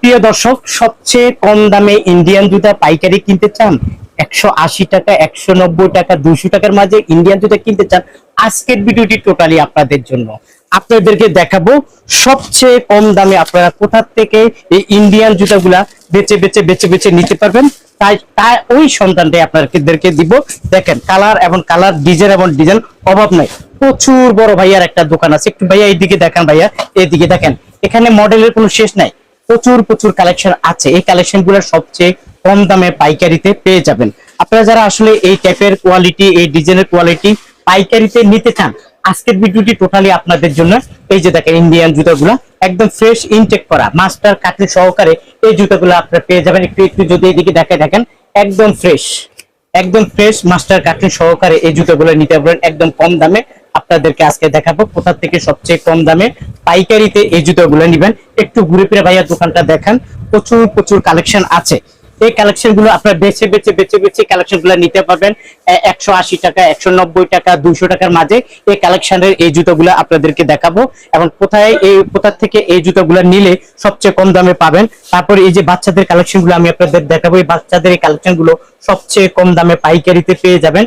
প্রিয় দর্শক, সবচেয়ে কম দামে ইন্ডিয়ান জুতা পাইকারি কিনতে চান? একশো আশি টাকা, একশো নব্বই টাকা, দুইশো টাকার মাঝে ইন্ডিয়ান জুতা কিনতে চান? আজকের ভিডিওটি টোটালি আপনাদের জন্য। আপনাদেরকে দেখাবো সবচেয়ে কম দামে আপনারা কোথা থেকে এই ইন্ডিয়ান জুতাগুলা বেচে বেচে বেচে বেচে নিতে পারবেন? তাই তাই ওই সন্তানটাই আপনাদেরকে দিব। দেখেন, কালার এবং কালার, ডিজাইন এবং ডিজাইন অভাব নাই। প্রচুর বড় ভাইয়ার একটা দোকান আছে। একটু ভাইয়া এইদিকে দেখেন ভাইয়া। এইদিকে দেখেন, এখানে মডেলের কোনো শেষ নাই। প্রচুর প্রচুর কালেকশন আছে। এই কালেকশনগুলো সবচেয়ে কম দামে পাইকারিতে পেয়ে যাবেন। আপনারা যারা আসলে এই টাইপের কোয়ালিটি এই ডিজাইনের কোয়ালিটি পাইকারিতে নিতে চান, আজকের ভিডিওটি টোটালি আপনাদের জন্য। এই যে দেখেন ইন্ডিয়ান জুতাগুলা, একদম ফ্রেশ ইনটেক করা মাস্টার কাটলি সহকারে এই জুতাগুলো আপনারা পেয়ে যাবেন। একটু একটু যদি এদিকে দেখে দেখেন, একদম ফ্রেশ একদম ফ্রেশ মাস্টার কাটলি সহকারে এই জুতাগুলো নিতে পারবেন, একদম কম দামে। আপনাদেরকে আজকে দেখাবো কোথা থেকে সবচেয়ে কম দামে পাইকারিতে এই জুতোগুলো নিবেন। একটু ঘুরে ফিরে ভাইয়া দোকানটা দেখান। প্রচুর প্রচুর কালেকশন আছে। এই কালেকশনগুলো আপনার বেছে বেছে বেছে বেছে কালেকশনগুলো নিতে পারবেন। একশো আশি টাকা, একশো নব্বই টাকা, দুইশো টাকার মাঝে এই কালেকশনের এই জুতোগুলো আপনাদেরকে দেখাবো। এবং কোথায় এই, কোথা থেকে এই জুতোগুলো নিলে সবচেয়ে কম দামে পাবেন? তারপরে এই যে বাচ্চাদের কালেকশনগুলো আমি আপনাদের দেখাবো। এই বাচ্চাদের এই কালেকশনগুলো সবচেয়ে কম দামে পাইকারিতে পেয়ে যাবেন।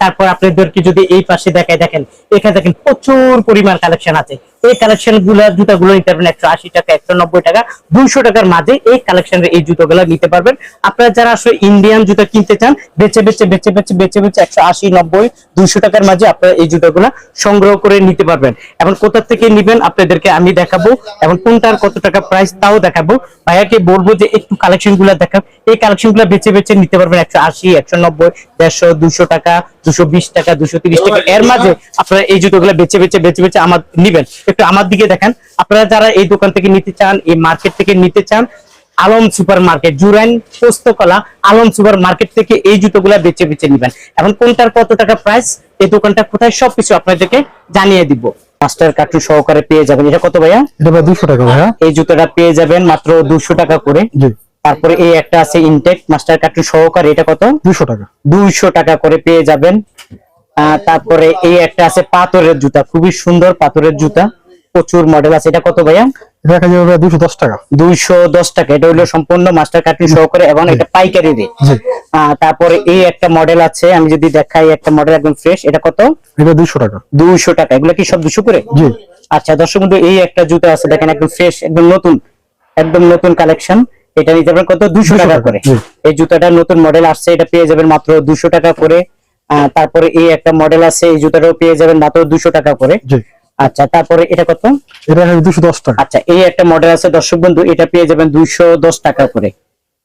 তারপর আপনাদেরকে যদি এই পাশে দেখায়, দেখেন, এখানে দেখেন প্রচুর পরিমাণ কালেকশন আছে। এই কালেকশনগুলো, জুতাগুলো নিতে পারবেন একশো আশি টাকা, একশো নব্বই টাকা, দুইশো টাকার মাঝে এই কালেকশনের এই জুতোগুলো নিতে পারবেন। আপনারা যারা আসলে ইন্ডিয়ান জুতো কিনতে চান বেচে বেচে বেচে বেচে বেচে বেচে একশো আশি, নব্বই, দুইশো টাকার মাঝে আপনারা এই জুতোগুলো সংগ্রহ করে নিতে পারবেন। এবং কোথা থেকে নিবেন আপনাদেরকে আমি দেখাবো, এবং কোনটার কত টাকা প্রাইস তাও দেখাবো। ভাইয়াকে বলব যে একটু কালেকশনগুলো দেখাব এই কালেকশনগুলো বেচে বেচে নিতে পারবেন একশো আশি একশো নব্বই দেড়শো দুশো টাকা দুশো বিশ টাকা দুশো তিরিশ টাকা। এর মাঝে আপনারা এই জুতোগুলো বেচে বেচে বেচে বেচে আমার নিবেন। একটু আমার দিকে দেখেন। আপনারা যারা এই দোকান থেকে নিতে চান এই মার্কেট থেকে নিতে চান Alam super market Jurain Postogola Alam super market থেকে এই জুতোগুলা বেচে বেচে নিবেন। এখন কোনটার কত টাকা প্রাইস এই দোকানটা কোথায়? সবকিছু আপনাদেরকে জানিয়ে দিব। মাস্টার কার্টুন সহকারে পেয়ে যাবেন। এটা কত ভাইয়া? এটা দুশো টাকা ভাইয়া। এই জুতোটা পেয়ে যাবেন মাত্র দুশো টাকা করে। জি। তারপরে এই একটা আছে ইনটেক মাস্টার কার্টুন সহকারে এটা কত? দুশো টাকা। দুইশো টাকা করে পেয়ে যাবেন। তারপরে এই একটা আছে পাথরের জুতা খুবই সুন্দর পাথরের জুতা প্রচুর মডেল আছে। এটা কত ভাইয়া? দেখা যাবে দুশো দশ টাকা। দুইশো দশ টাকা। এটা হলো সম্পূর্ণ মাস্টার কার্টুন সহকারে এবং এটা পাইকারি রেট তারপরে এই একটা মডেল আছে আমি যদি দেখাই একটা মডেল একদম ফ্রেশ এটা কত? এটা দুশো টাকা। দুইশো টাকা। এগুলো কি সব দুশো করে? আচ্ছা দর্শক বন্ধু এই একটা জুতা আছে দেখেন একদম ফ্রেশ একদম নতুন একদম নতুন কালেকশন এটা নিতে পারেন কত? দুশো টাকা করে। এই জুতাটা নতুন মডেল আসছে এটা পেয়ে যাবেন মাত্র দুশো টাকা করে। তারপরে এই একটা মডেল আছে এই জুতাটাও পেয়ে যাবেন মাত্র দুশো টাকা করে। আচ্ছা তারপরে এটা কত? এটা দুশো দশ টাকা। আচ্ছা এই একটা মডেল আছে দর্শক বন্ধু এটা পেয়ে যাবেন দুইশো দশ টাকা করে।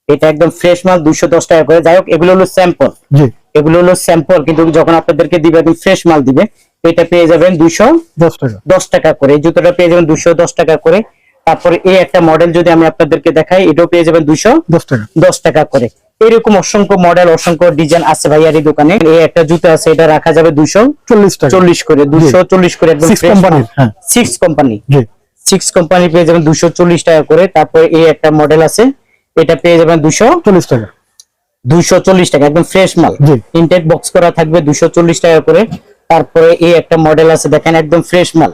এটা একদম ফ্রেশ মাল দুইশো দশ টাকা করে। যাই হোক এগুলো হলো স্যাম্পল এগুলো হলো স্যাম্পল কিন্তু যখন আপনাদেরকে দিবে একদম ফ্রেশ মাল দিবে এটা পেয়ে যাবেন দুইশো দশ টাকা। দশ টাকা করে। এই জুতোটা পেয়ে যাবেন দুশো দশ টাকা করে। তারপরে এই একটা মডেল যদি আমি আপনাদেরকে দেখাই এটাও পেয়ে যাবেন দুশো দশ টাকা। দশ করে। এরকম অসংখ্য মডেল অসংখ্য ডিজাইন আছে ভাইয়ার এই দোকানে। এই একটা জুতো আছে এটা রাখা যাবে দুশো চল্লিশ করে দুশো চল্লিশ করে একদম। সিক্স কোম্পানি সিক্স কোম্পানি পেয়ে যাবেন দুশো চল্লিশ টাকা করে। তারপরে এই একটা মডেল আছে এটা পেয়ে যাবেন দুশো চল্লিশ টাকা। দুইশো চল্লিশ টাকা একদম ফ্রেশ মাল। ইনটেক বক্স করা থাকবে দুশো চল্লিশ টাকা করে। তারপরে এই একটা মডেল আছে দেখেন একদম ফ্রেশ মাল।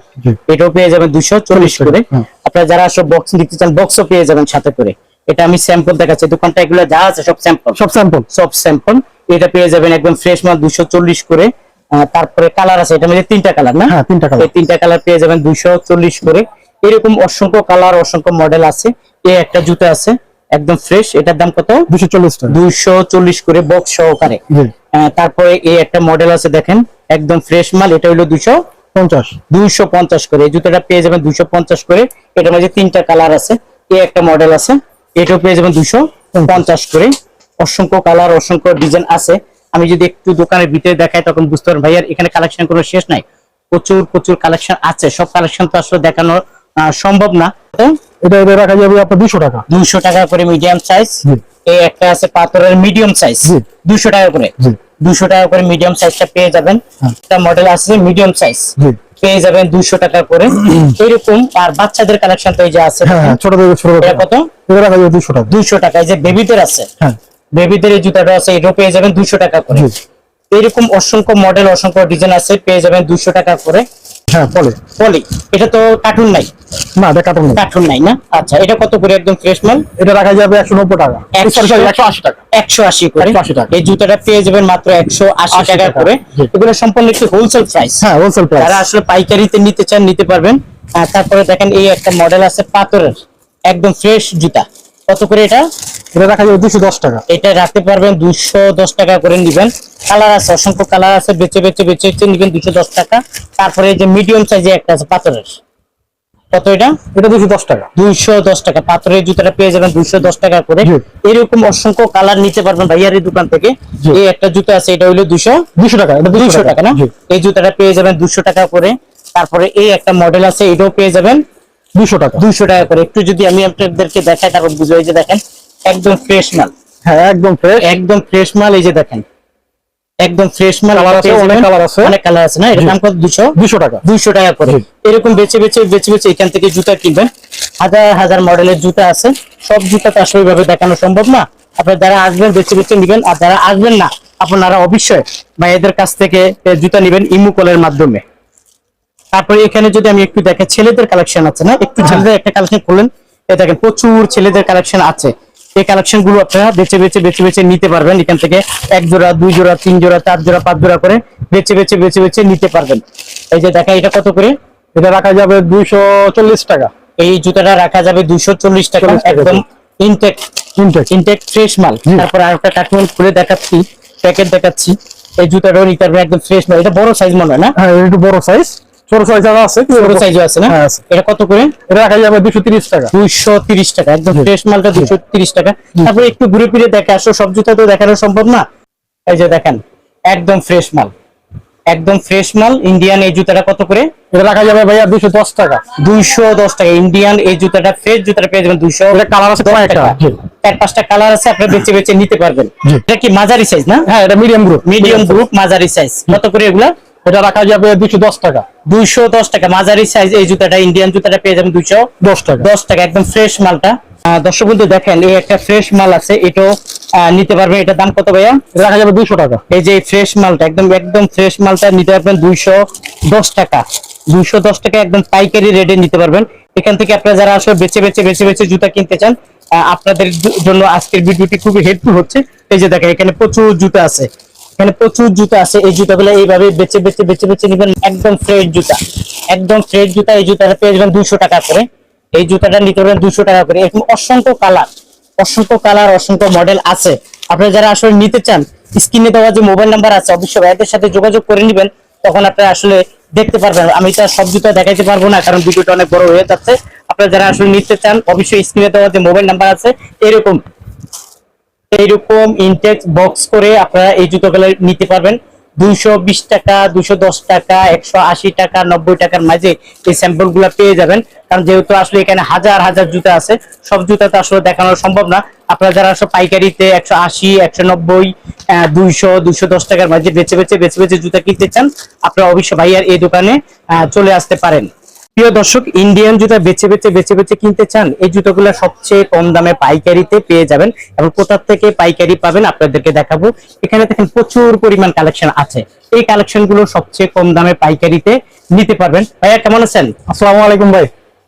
এটাও পেয়ে যাবেন দুশো চল্লিশ করে। হ্যাঁ। আপনারা যারা সব বক্স নিতে চান বক্সও পেয়ে যাবেন সাথে করে। এটা আমি স্যাম্পল দেখাচ্ছি দোকানটা এগুলো যা আছে সব স্যাম্পল সব স্যাম্পল সব স্যাম্পল এটা পেয়ে যাবেন একদম ফ্রেশ মাল দুশো চল্লিশ করে। তারপরে কালার আছে এটা মধ্যে তিনটা কালার না? হ্যাঁ তিনটা এই কালার তিনটা কালার পেয়ে যাবেন দুইশো চল্লিশ করে। এরকম অসংখ্য কালার অসংখ্য মডেল আছে। এই একটা জুতো আছে একদম ফ্রেশ এটার দাম কত? দুশো চল্লিশ টাকা। দুইশো চল্লিশ করে বক্স সহকারে। তারপরে এই একটা মডেল আছে দেখেন একদম ফ্রেশ মাল। এটা হলো দুইশো পঞ্চাশ। দুইশো পঞ্চাশ করে। এই জুতোটা পেয়ে যাবেন দুইশো পঞ্চাশ করে। এটার মধ্যে তিনটা কালার আছে। এই একটা মডেল আছে। এটাও পেয়ে যাবেন দুইশো পঞ্চাশ করে। অসংখ্য কালার অসংখ্য ডিজাইন আছে। আমি যদি একটু দোকানের ভিতরে দেখাই তখন বুঝতে পারেন ভাইয়ার এখানে কালেকশন কোনো শেষ নাই। প্রচুর প্রচুর কালেকশন আছে। সব কালেকশন তো আসলে দেখানো সম্ভব না। এটা এটা রাখা যাবে আপনার দুশো টাকা। দুইশো টাকা করে মিডিয়াম সাইজ এই একটা আছে পাথরের মিডিয়াম সাইজ জি। দুইশো টাকা করে। জি। দুশো টাকা করে মিডিয়াম সাইজটা পেয়ে যাবেন। হ্যাঁ। একটা মডেল আছে মিডিয়াম সাইজ পেয়ে যাবেন দুশো টাকা করে। এরকম আর বাচ্চাদের কালেকশন তো এই যে আছে হ্যাঁ হ্যাঁ ছোট ছোট কত? দুশো টাকা। দুইশো টাকা এই যে বেবিদের আছে। বেবিদের এই জুতাটা আছে এটাও পেয়ে যাবেন দুশো টাকা করে। এইরকম এরকম অসংখ্য মডেল অসংখ্য ডিজাইন আছে পেয়ে যাবেন দুশো টাকা করে। হ্যাঁ পলি। পলি। এটা তো কার্টুন নাই? না এটা কার্টুন নেই। কার্টুন নাই না? আচ্ছা এটা কত করে একদম ফ্রেশ মাল? এটা রাখা যাবে টাকা। সরি টাকা। একশো আশি করে। 180 টাকা। এই জুতাটা পেয়ে যাবেন মাত্র একশো আশি 80 টাকা টাকা। করে। এগুলো সম্পূর্ণ একটি হোলসেল প্রাইস হ্যাঁ হোলসেল প্রাইস যারা আসলে পাইকারিতে নিতে চান নিতে পারবেন। তারপরে দেখেন এই একটা মডেল আছে পাথরের। একদম ফ্রেশ জুতা। কত করে এটা? এটা রাখা যাবে দুশো দশ টাকা। এটা রাখতে পারবেন দুশো দশ টাকা করে নিবেন। কালার আছে অসংখ্য কালার আছে বেচে বেচে বেচে বেচে নিবেন দুশো দশ টাকা। তারপরে এই যে মিডিয়াম সাইজে একটা আছে পাথরের। কত এটা? এটা দুশো দশ টাকা। দুইশো দশ টাকা। পাথরের জুতাটা পেয়ে যাবেন দুইশো দশ টাকা করে। এরকম অসংখ্য কালার নিতে পারবেন ভাইয়ার এই দোকান থেকে। এই একটা জুতা আছে এটা হলো দুশো দুশো টাকা এটা দুইশো টাকা। না? এই জুতাটা পেয়ে যাবেন দুশো টাকা করে। তারপরে এই একটা মডেল আছে এটাও পেয়ে যাবেন দুশো টাকা। দুইশো টাকা করে। একটু যদি আমি আপনাদেরকে দেখাই তারপর বুঝব এই যে দেখেন একদম ফ্রেশ মাল। হ্যাঁ একদম ফ্রেশ একদম ফ্রেশ মাল এই যে দেখেন। একদম ফ্রেশ মাল আছে, পেয়ে অনেক colour আছে। অনেক কালার আছে না? এটার জি। দাম কত? দুশো দুশো টাকা। দুইশো টাকা করে। এরকম বেছে বেছে বেছে বেছে এখান থেকে জুতা কিনবেন। হাজার হাজার মডেলের জুতা আছে। সব জুতা তো আসলে ওইভাবে দেখানো সম্ভব না। আপনারা যারা আসবেন বেছে বেছে নিবেন। আর যারা আসবেন না আপনারা অবশ্যই বা এদের কাছ থেকে জুতা নিবেন ইমু কলের মাধ্যমে। তারপরে এখানে যদি আমি একটু দেখে ছেলেদের কালেকশন আছে না? একটু ছেলেদের একটা কালেকশন করলেন এ দেখেন প্রচুর ছেলেদের কালেকশন আছে। এই কালেকশনগুলো আপনারা বেছে বেছে বেছে বেছে নিতে পারবেন। এখান থেকে এক জোড়া দুই জোড়া তিন জোড়া চার জোড়া পাঁচ জোড়া করে বেছে বেছে বেছে বেছে নিতে পারবেন। এই যে দেখা এটা কত করে? এটা রাখা যাবে দুইশো চল্লিশ টাকা। এই জুতাটা রাখা যাবে দুইশো চল্লিশ টাকা একদম ইনটেক ইনটেক ইনটেক ফ্রেশ মাল। তারপর আরেকটা কার্টুন খুলে দেখাচ্ছি প্যাকেট দেখাচ্ছি। এই জুতাটাও নিতে পারবেন একদম ফ্রেশ মাল। এটা বড় সাইজ মনে হয় না? হ্যাঁ একটু বড় সাইজ ছোট সাইজ আছে বড় সাইজও আছে না? হ্যাঁ, এটা কত করে? এটা রাখা যাবে টাকা। টাকা একদম ফ্রেশ মালটা দুইশো তিরিশ টাকা। তারপরে একটু ঘুরে ফিরে দেখে আসো সব জুতা তো দেখানো সম্ভব না? এই যে দেখেন একদম ফ্রেশ মাল। একদম ফ্রেশ মাল ইন্ডিয়ান এই জুতাটা কত করে? এটা রাখা যাবে ভাইয়া দুশো দশ টাকা। দুইশো দশ টাকা। ইন্ডিয়ান এই জুতাটা ফ্রেশ জুতাটা পেয়ে যাবেন দুইশো এটা কালার আছে। চার পাঁচটা কালার আছে আপনি বেছে বেছে নিতে পারবেন। এটা কি মাঝারি সাইজ না? হ্যাঁ এটা মিডিয়াম গ্রুপ মিডিয়াম গ্রুপ মাঝারি সাইজ কত করে এগুলা? এটা রাখা যাবে দুশো দশ টাকা। দুইশো দশ টাকা। মাঝারি সাইজ এই জুতাটা ইন্ডিয়ান জুতাটা পেয়ে যাবেন দুইশো দশ টাকা। দশ টাকা একদম ফ্রেশ মালটা। দর্শক বন্ধু দেখেন এই একটা ফ্রেশ মাল আছে এটাও নিতে পারবেন। এটার দাম কত ভাইয়া? রাখা যাবে দুইশো টাকা। এই যে ফ্রেশ মালটা একদম একদম ফ্রেশ মালটা নিতে পারবেন দুইশো দশ টাকা। দুইশো দশ টাকা একদম পাইকারি রেটে নিতে পারবেন। এখান থেকে আপনারা যারা আসলে বেছে বেছে বেছে বেছে জুতা কিনতে চান আপনাদের জন্য আজকের ভিডিওটি খুবই হেল্পফুল হচ্ছে। এই যে দেখেন এখানে প্রচুর জুতা আছে। এখানে প্রচুর জুতা আছে। এই জুতাগুলো এইভাবে বেছে বেছে বেছে বেছে নিবেন একদম ফ্রেশ জুতা। একদম ফ্রেশ জুতা, এই জুতাটা পেয়ে যাবেন দুইশো টাকা করে। এই জুতাটা নিতে পারবেন দুশো টাকা করে। এরকম অসংখ্য কালার অসংখ্য কালার অসংখ্য মডেল আছে। আপনারা যারা আসলে নিতে চান স্ক্রিনে দেওয়া যে মোবাইল নাম্বার আছে, অবশ্যই ভাইদের সাথে যোগাযোগ করে নেবেন। তখন আপনারা আসলে দেখতে পারবেন। আমি তো সব জুতা দেখাইতে পারব না, কারণ ভিডিওটা অনেক বড় হয়ে যাচ্ছে। আপনারা যারা আসলে নিতে চান, অবশ্যই স্ক্রিনে দেওয়া যে মোবাইল নাম্বার আছে, এরকম এইরকম ইনটেক্স বক্স করে আপনারা এই জুতোগুলো নিতে পারবেন। দুইশো বিশ টাকা দশ টাকা, একশো আশি টাকা, নব্বই টাকার মাঝে এই স্যাম্পলগুলা পেয়ে যাবেন। কারণ যেহেতু আসলে এখানে হাজার হাজার জুতা আছে, সব জুতা তো আসলে দেখানো সম্ভব না। আপনারা যারা আসলে পাইকারিতে একশো আশি, একশো নব্বই দুইশো দুইশো দশ টাকার মাঝে বেছে বেছে বেছে বেছে জুতা কিনতে চান, আপনারা অবশ্যই ভাইয়ার এই দোকানে চলে আসতে পারেন। প্রিয় দর্শক ইন্ডিয়ান জুতা বেছে বেছে বেছে বেছে কিনতে চান এই জুতোগুলো সবচেয়ে কম দামে পাইকারিতে পেয়ে যাবেন এবং কোথা থেকে পাইকারি পাবেন আপনাদেরকে দেখাবো। এখানে দেখেন প্রচুর পরিমাণ কালেকশন আছে। এই কালেকশনগুলো সবচেয়ে কম দামে পাইকারিতে নিতে পারবেন। ভাইয়া কেমন আছেন? আসসালামু আলাইকুম ভাই।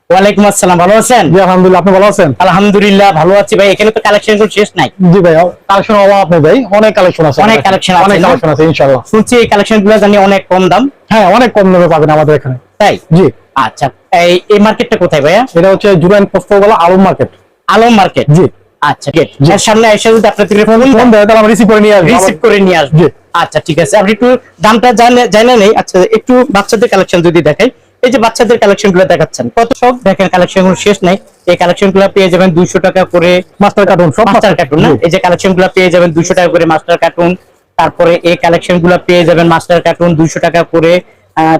ওয়ালাইকুম আসসালাম ভালো আছেন? জি আলহামদুলিল্লাহ আপনি ভালো আছেন? আলহামদুলিল্লাহ ভালো আছি ভাই। এখানে তো কালেকশনগুলো শেষ নাই। জি ভাই কালেকশন অভাব নেই ভাই। অনেক কালেকশন আছে অনেক কালেকশন আছে, অনেক কালেকশন আছে ইনশাআল্লাহ। শুনছি এই কালেকশনগুলো জানি অনেক কম দাম। হ্যাঁ অনেক কম দামে পাবেন আমাদের এখানে। তাই? জি। আচ্ছা এই এই মার্কেটটা কোথায় ভাইয়া? এটা হচ্ছে জুরাইন পোস্তগোলা আলম মার্কেট আলম মার্কেট জি। আচ্ছা ঠিক এর সামনে এসে যদি আপনার থেকে ফোন ফোন দেয় তাহলে আমরা রিসিভ করে নিয়ে আসব। রিসিভ করে নিয়ে আসব। আচ্ছা ঠিক আছে। আপনি একটু দামটা জানে জানে নেই। আচ্ছা একটু বাচ্চাদের কালেকশন যদি দেখাই। এই যে বাচ্চাদের কালেকশনগুলো দেখাচ্ছেন কত সব? দেখেন কালেকশনগুলো শেষ নাই। এই কালেকশনগুলো পেয়ে যাবেন দুইশো টাকা করে মাস্টার কার্টুন সব মাস্টার কার্টুন না? এই যে কালেকশনগুলো পেয়ে যাবেন দুইশো টাকা করে মাস্টার কার্টুন তারপরে এই কালেকশনগুলো পেয়ে যাবেন মাস্টার কার্টুন দুইশো টাকা করে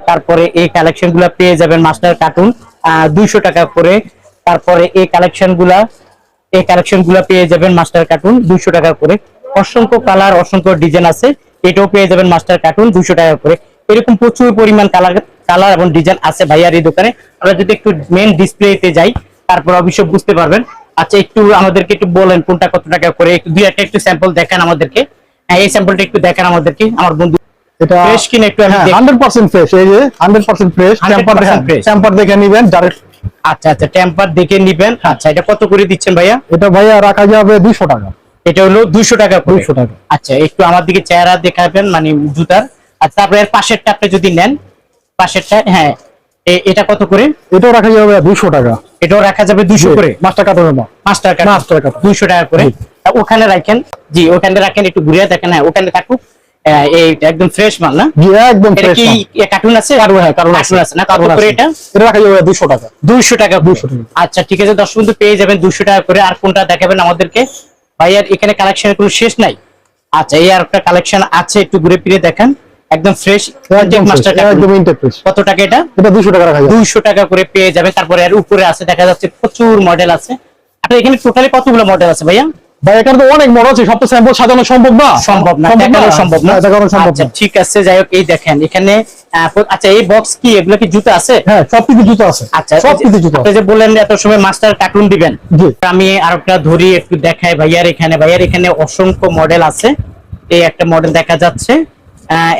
তারপরে এই কালেকশনগুলো পেয়ে যাবেন মাস্টার কার্টুন দুইশো টাকা করে। তারপরে এই কালেকশনগুলা, এই কালেকশনগুলা পেয়ে যাবেন মাস্টার কার্টুন, দুইশো টাকা করে। অসংখ্য কালার, অসংখ্য ডিজাইন আছে, এটাও পেয়ে যাবেন মাস্টার কার্টুন, দুইশো টাকা করে। এরকম প্রচুর পরিমাণ কালার কালার এবং ডিজাইন আছে ভাইয়ার এই দোকানে। আমরা যদি একটু মেন ডিসপ্লেতে যাই, তারপর অবশ্যই বুঝতে পারবেন। আচ্ছা একটু আমাদেরকে একটু বলেন কোনটা কত টাকা করে দুই একটা একটু স্যাম্পল দেখান আমাদেরকে। হ্যাঁ এই স্যাম্পলটা একটু দেখেন আমাদেরকে, আমার বন্ধু এটা ফ্রেশ কিনা একটু আমি দেখি। হান্ড্রেড পার্সেন্ট ফ্রেশ এই যে হান্ড্রেড পার্সেন্ট ফ্রেশ টেম্পার টেম্পার দেখে নিবেন ডাইরেক্ট আচ্ছা আচ্ছা টেম্পার দেখে নিবেন। আচ্ছা এটা কত করে দিচ্ছেন ভাইয়া? এটা ভাইয়া রাখা যাবে দুইশো টাকা। এটা হলো দুইশো টাকা করে। দুইশো টাকা। আচ্ছা একটু আমার দিকে চেহারা দেখাবেন মানে জুতার। আচ্ছা তারপরে এর পাশেরটা আপনি যদি নেন পাশেরটা হ্যাঁ এটা কত করে? এটাও রাখা যাবে দুইশো টাকা। এটাও রাখা যাবে দুইশো করে? মাস্টার কার্টনের মাল পাঁচ টাকা পাঁচ টাকা। দুইশো টাকা করে। ওখানে রাখেন জি ওখানে রাখেন একটু ঘুরিয়ে দেখেন হ্যাঁ ওখানে থাকুক। এইটা একদম ফ্রেশ মাল না? জি একদম ফ্রেশ কি কার্টুন আছে? কার্টুন হ্যাঁ কার্টুন কার্টুন আছে না? কত করে এটা? এটা রাখা যাবে টাকা। টাকা করে। 200 টাকা। আচ্ছা ঠিক আছে দশ বন্ধু পেয়ে যাবেন টাকা করে। আর কোনটা দেখাবেন আমাদেরকে? ভাইয়ার এখানে কালেকশনের কোনো শেষ নাই? আচ্ছা এই আর একটা কালেকশন আছে একটু ঘুরে ফিরে দেখেন। একদম ফ্রেশ একদম মাস্টার fresh, একদম ইনটেক কত টাকা এটা? এটা দুইশো টাকা রাখা যাবে। টাকা করে পেয়ে যাবেন। তারপরে আর উপরে আছে দেখা যাচ্ছে প্রচুর মডেল আছে। আপনার এখানে টোটালি কতগুলো মডেল আছে ভাইয়া? ভাই এখানে তো অনেক বড় আছে সব তো স্যাম্পল সাজানো সম্ভব না? সম্ভব না দেখানো সম্ভব না দেখানো সম্ভব আচ্ছা না। ঠিক আছে যাই হোক এই দেখেন এখানে আচ্ছা এই বক্স কি এগুলো কি জুতো আছে? হ্যাঁ সব কিছু জুতো আছে আচ্ছা সব কিছু জুতো আপনি যে বললেন এত সময় মাস্টার কার্টুন দিবেন আমি আরেকটা ধরি একটু দেখাই ভাইয়ার এখানে ভাইয়ার এখানে অসংখ্য মডেল আছে। এই একটা মডেল দেখা যাচ্ছে।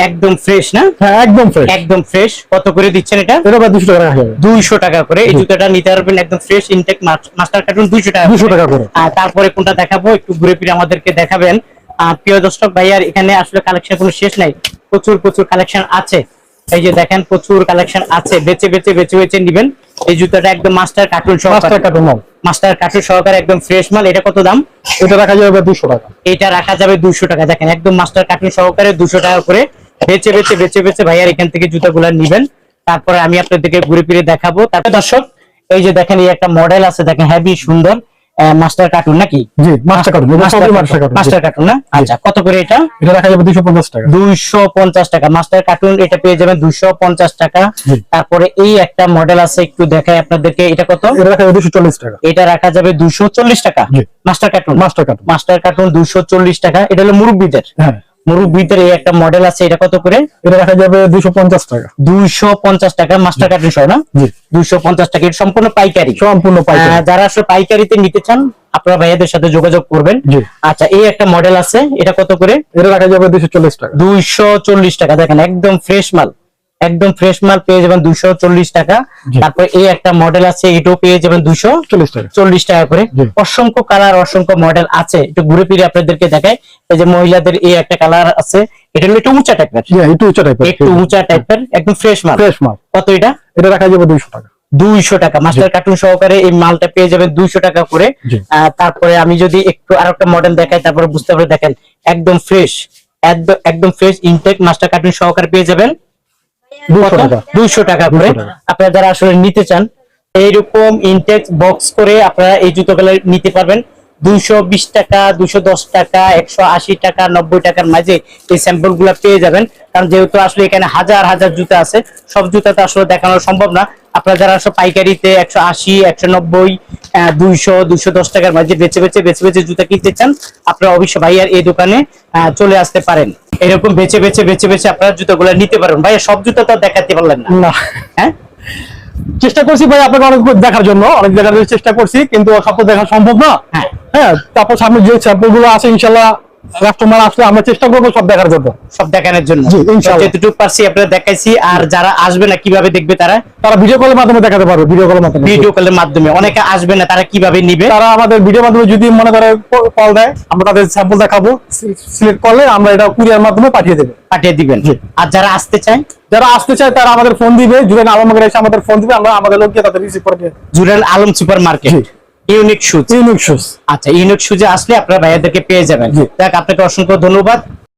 একদম ফ্রেশ না? হ্যাঁ একদম ফ্রেশ একদম ফ্রেশ কত করে দিচ্ছেন এটা? এটা ভাই দুশো টাকা রাখা যাবে দুইশো টাকা করে। এই জুতোটা নিতে পারবেন একদম ফ্রেশ ইনটেক মাস্টার কার্টুন দুইশো টাকা দুশো করে। টাকা করে। আর তারপরে কোনটা দেখাবো একটু ঘুরে ফিরে আমাদেরকে দেখাবেন। প্রিয় দর্শক ভাইয়ার এখানে আসলে কালেকশন কোনো শেষ নাই। প্রচুর প্রচুর কালেকশন আছে। এই যে দেখেন প্রচুর কালেকশন আছে। বেচে বেচে বেচে বেচে নিবেন। এই জুতাটা একদম master carton master carton master কাঠের সহকারে একদম ফ্রেশ মাল। এটা কত দাম? এটা রাখা যাবে দুশো টাকা। এটা রাখা যাবে দুশো টাকা। দেখেন একদম মাস্টার কার্টুন সহকারে দুশো টাকা করে বেঁচে বেঁচে বেচে বেচে ভাইয়ার এখান থেকে জুতাগুলা নিবেন। তারপরে আমি আপনাদেরকে ঘুরে ফিরে দেখাবো। তারপরে দর্শক এই যে দেখেন এই একটা মডেল আছে। দেখেন হেভি সুন্দর। মাস্টার কার্টুন নাকি? জি মাস্টার কার্টুন মাস্টার কার্টুন না? আচ্ছা কত করে এটা? এটা রাখা যাবে দুশো পঞ্চাশ টাকা। মাস্টার কার্টুন এটা পেয়ে যাবেন দুইশো পঞ্চাশ টাকা। তারপরে এই একটা মডেল আছে একটু দেখাই আপনাদেরকে। এটা কত? এটা রাখা যাবে টাকা। এটা রাখা যাবে দুইশো চল্লিশ টাকা। Master carton master carton master carton দুইশো চল্লিশ টাকা। এটা হলো মুরব্বীদের। হ্যাঁ। মুরব্বীদের এই একটা মডেল আছে এটা কত করে? এটা রাখা যাবে দুশো পঞ্চাশ টাকা। দুইশো পঞ্চাশ টাকা মাস্টার কার্টুন সহ না? জি। দুইশো পঞ্চাশ টাকা এটা সম্পূর্ণ পাইকারি। সম্পূর্ণ পাইকারি। যারা আসলে পাইকারিতে নিতে চান আপনারা ভাইয়াদের সাথে যোগাযোগ করবেন। আচ্ছা এই একটা মডেল আছে এটা কত করে? এটা রাখা যাবে দুশো চল্লিশ টাকা। দুইশো চল্লিশ টাকা দেখেন একদম ফ্রেশ মাল। একদম ফ্রেশ মাল পেয়ে যাবেন দুইশো চল্লিশ টাকা। তারপর এই একটা মডেল আছে এটাও পেয়ে যাবেন দুইশো চল্লিশ টাকা করে। অসংখ্য কালার অসংখ্য মডেল আছে। একটু ঘুরে ফিরে আপনাদেরকে দেখায় এই যে মহিলাদের এই একটা কালার আছে এটা একটু উঁচা টাইপের জি একটু উঁচা টাইপের একটু উঁচা টাইপের একদম ফ্রেশ মাল। ফ্রেশ মাল। কত এটা? এটা রাখা যাবে দুইশো টাকা। দুইশো টাকা। মাস্টার কার্টুন সহকারে এই মালটা পেয়ে যাবেন দুইশো টাকা করে। আহ, তারপরে আমি যদি একটু আর একটা মডেল দেখাই তারপরে বুঝতে পারবে দেখেন একদম ফ্রেশ একদম একদম ফ্রেশ ইনটেক মাস্টার কার্টুন সহকারে পেয়ে যাবেন। দুশো টাকা। দুইশো টাকা করে। আপনারা যারা আসলে নিতে চান এইরকম ইনটেক্স বক্স করে আপনারা এই জুতোগুলো নিতে পারবেন। দুইশো বিশ টাকা দুইশো দশ টাকা একশো আশি টাকা নব্বই টাকার মাঝে এই স্যাম্পলগুলা পেয়ে যাবেন। কারণ যেহেতু আসলে এখানে হাজার হাজার জুতা আছে সব জুতা তো আসলে দেখানো সম্ভব না। আপনারা যারা আসলে পাইকারিতে একশো আশি একশো নব্বই দুইশো দুইশো দশ টাকার মাঝে বেছে বেছে বেছে বেছে জুতা কিনতে চান আপনারা অবশ্যই ভাইয়ার এই দোকানে চলে আসতে পারেন। এরকম বেছে বেছে বেছে বেছে আপনারা জুতোগুলো নিতে পারেন। ভাইয়া সব জুতা তো দেখাতে পারলেন না। না। হ্যাঁ? চেষ্টা করছি ভাই আপনাকে অনেক দেখার জন্য। অনেক দেখার চেষ্টা করছি কিন্তু সব তো দেখা সম্ভব না। হ্যাঁ। হ্যাঁ তারপর সামনে যে স্যাম্পলগুলো আছে ইনশাল্লাহ কাস্টমার আসলে আমরা চেষ্টা করব সব দেখার জন্য। সব দেখানোর জন্য। পারছি আপনারা দেখাইছি আর যারা আসবে না কীভাবে দেখবে তারা? তারা ভিডিও কলের মাধ্যমে দেখাতে পারবে ভিডিও কলের মাধ্যমে। ভিডিও কলের মাধ্যমে। অনেকে আসবে না তারা কীভাবে নিবে? তারা আমাদের ভিডিও মাধ্যমে যদি মনে করে কল দেয় আমরা তাদের স্যাম্পল দেখাবো সিলেক্ট করলে আমরা এটা কুরিয়ার মাধ্যমে পাঠিয়ে দেবো। পাঠিয়ে দিবেন। আর যারা আসতে চায়? যারা আসতে চায় তারা আমাদের ফোন দিবে। জুড়ে আলমগর এসে আমাদের ফোন দিবে আমরা আমাদের লোককে তাদের রিসিভ করে দিয়ে Jurain Alam super market. Unique shoes unique shoes আচ্ছা ইউনিক শুজে আসলে আপনারা ভাইয়াদেরকে পেয়ে যাবেন। দেখ আপনাকে অসংখ্য ধন্যবাদ।